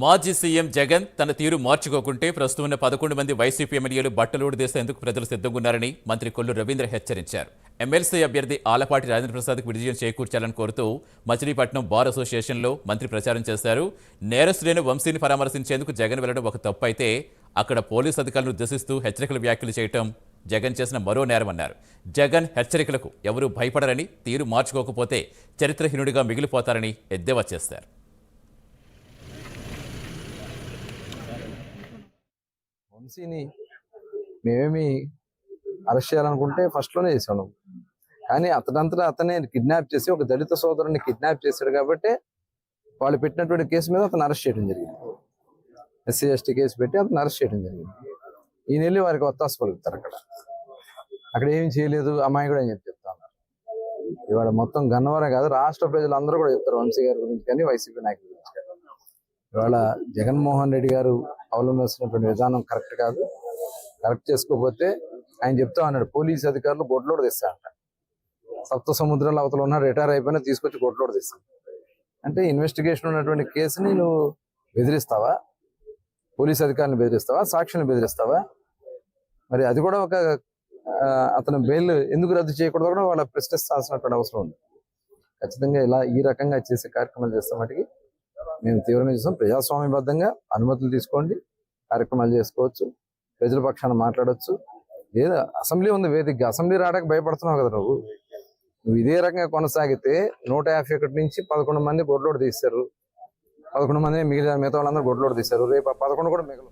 మాజీ సీఎం జగన్ తన తీరు మార్చుకోకుంటే ప్రస్తుతం ఉన్న పదకొండు మంది వైసీపీ ఎమ్మెల్యేలు బట్టలోడు దేశేందుకు ప్రజలు సిద్ధంగున్నారని మంత్రి కొల్లు రవీంద్ర హెచ్చరించారు. ఎమ్మెల్సీ అభ్యర్థి ఆలపాటి రాజేంద్ర ప్రసాద్కు విజయం చేకూర్చాలని కోరుతూ మచిలీపట్నం బార్ అసోసియేషన్లో మంత్రి ప్రచారం చేశారు. నేరస్తులైన వంశీని పరామర్శించేందుకు జగన్ వెళ్ళడం ఒక తప్పు అయితే అక్కడ పోలీసు అధికారులను ఉద్దేశిస్తూ హెచ్చరికలు వ్యాఖ్యలు చేయటం జగన్ చేసిన మరో నేరమన్నారు. జగన్ హెచ్చరికలకు ఎవరూ భయపడరని తీరు మార్చుకోకపోతే చరిత్రహీనుడిగా మిగిలిపోతారని ఎద్దేవా చేశారు. వంశీని మేమేమి అరెస్ట్ చేయాలనుకుంటే ఫస్ట్లోనే చేసాను కానీ అతనంతటా అతనే కిడ్నాప్ చేసి ఒక దళిత సోదరుని కిడ్నాప్ చేశాడు కాబట్టి వాళ్ళు పెట్టినటువంటి కేసు మీద అతను అరెస్ట్ చేయడం జరిగింది. ఎస్సీ ఎస్టీ కేసు పెట్టి అతను అరెస్ట్ చేయడం జరిగింది. ఈయన వెళ్ళి వారికి ఒత్తాసు పలుకుతారు అక్కడ. అక్కడ ఏమి చేయలేదు అమ్మాయి కూడా అని చెప్పి చెప్తా ఉన్నారు. ఇవాళ మొత్తం గన్నవరం కాదు రాష్ట్ర ప్రజలందరూ కూడా చెప్తారు వంశీ గారి గురించి కానీ వైసీపీ నాయకుల గురించి కానీ. ఇవాళ జగన్మోహన్ రెడ్డి గారు అవలంబిస్తున్నటువంటి విధానం కరెక్ట్ కాదు. కరెక్ట్ చేసుకోకపోతే ఆయన చెప్తా ఉన్నాడు పోలీస్ అధికారులు గొడ్లోడు తెస్తా అంట సప్త సముద్రాల అవతల ఉన్న రిటైర్ అయిపోయినా తీసుకొచ్చి గొడ్లోడు తెస్తాను అంటే ఇన్వెస్టిగేషన్ ఉన్నటువంటి కేసుని నువ్వు బెదిరిస్తావా? పోలీస్ అధికారులను బెదిరిస్తావా? సాక్షులను బెదిరిస్తావా? మరి అది కూడా ఒక అతను బెయిల్ ఎందుకు రద్దు చేయకూడదు కూడా వాళ్ళ ప్రశ్నిస్తాల్సినటువంటి అవసరం ఉంది. ఖచ్చితంగా ఇలా ఈ రకంగా చేసే కార్యక్రమాలు చేస్తే వాటికి. మేము తీవ్రంగా చూస్తాం. ప్రజాస్వామ్యబద్ధంగా అనుమతులు తీసుకోండి కార్యక్రమాలు చేసుకోవచ్చు ప్రజల పక్షాన మాట్లాడొచ్చు. లేదా అసెంబ్లీ ఉంది వేదికగా. అసెంబ్లీ రావడానికి భయపడుతున్నావు కదా నువ్వు. నువ్వు ఇదే రకంగా కొనసాగితే నూట యాభై ఒకటి నుంచి పదకొండు మంది గొడ్లోడు తీశారు. పదకొండు మంది మిగిలిన మిగతా వాళ్ళందరూ గొడ్లోడు తీశారు. రేపు పదకొండు కూడా మిగిలిన